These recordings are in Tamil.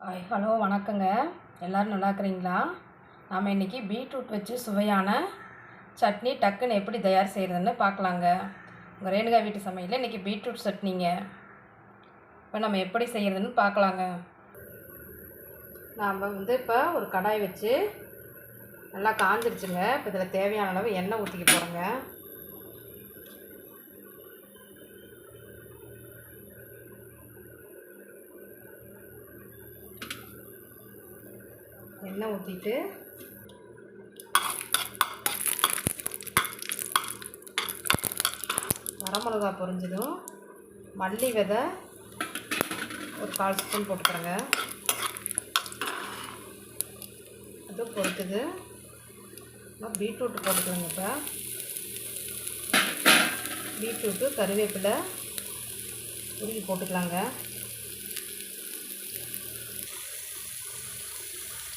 ஹாய் ஹலோ வணக்கங்க. எல்லோரும் நல்லா இருக்கிறீங்களா? நாம் இன்றைக்கி பீட்ரூட் வச்சு சுவையான சட்னி டக்குன்னு எப்படி தயார் செய்கிறதுன்னு பார்க்கலாங்க. உங்கள் ரேணுகா வீட்டு சமையலில் இன்றைக்கி பீட்ரூட் சட்னிங்க. இப்போ நம்ம எப்படி செய்கிறதுன்னு பார்க்கலாங்க. நாம் வந்து இப்போ ஒரு கடாய் வச்சு நல்லா காஞ்சிருச்சுங்க. இப்போ இதில் தேவையான அளவு எண்ணெய் ஊற்றிக்க போகிறோங்க எண்ணெய் ஊற்றிட்டு வரமிளகா பொரிஞ்சதும் மல்லி விதை ஒரு கால் ஸ்பூன் போட்டுக்கிறேங்க. அது பொறுத்துது பீட்ரூட் போட்டுக்கிறேங்க இப்போ. பீட்ரூட்டு கருவேப்பிலை உருகி போட்டுக்கலாங்க.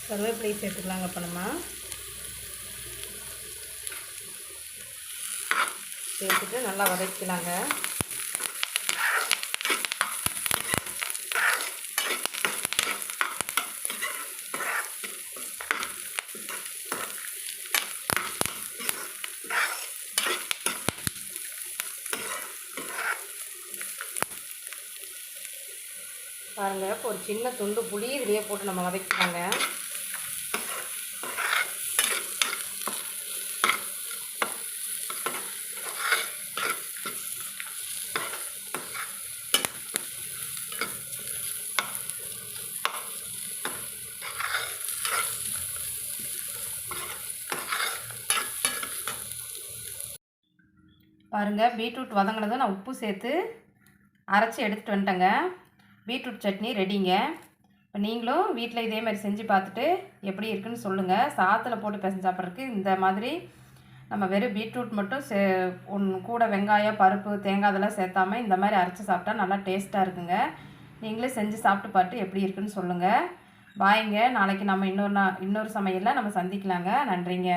கருவேப்பிலை சேர்த்துக்கலாங்க இப்போ நம்ம. சேர்த்துட்டு நல்லா வதக்கலாங்க பாருங்கள் இப்போ ஒரு சின்ன துண்டு புளி இதுலேயே போட்டு நம்ம வதக்கிக்கலாங்க. பாருங்கள் பீட்ரூட் வதங்கினதும் நான் உப்பு சேர்த்து அரைச்சி எடுத்துகிட்டு வந்துட்டேங்க. பீட்ரூட் சட்னி ரெடிங்க. இப்போ நீங்களும் வீட்டில் இதே மாதிரி செஞ்சு பார்த்துட்டு எப்படி இருக்குன்னு சொல்லுங்கள் சாத்தில் போட்டு பிசைஞ்சு சாப்பிட்றதுக்கு இந்த மாதிரி நம்ம வெறும் பீட்ரூட் மட்டும் சே ஒன் கூட வெங்காயம் பருப்பு தேங்காய் அதெல்லாம் சேர்த்தாமல் இந்த மாதிரி அரைச்சி சாப்பிட்டா நல்லா டேஸ்ட்டாக இருக்குங்க. நீங்களே செஞ்சு சாப்பிட்டு பார்த்து எப்படி இருக்குன்னு சொல்லுங்கள் பாய்ங்க நாளைக்கு நம்ம இன்னொரு நா இன்னொரு சமையலில் நம்ம சந்திக்கலாங்க. நன்றிங்க.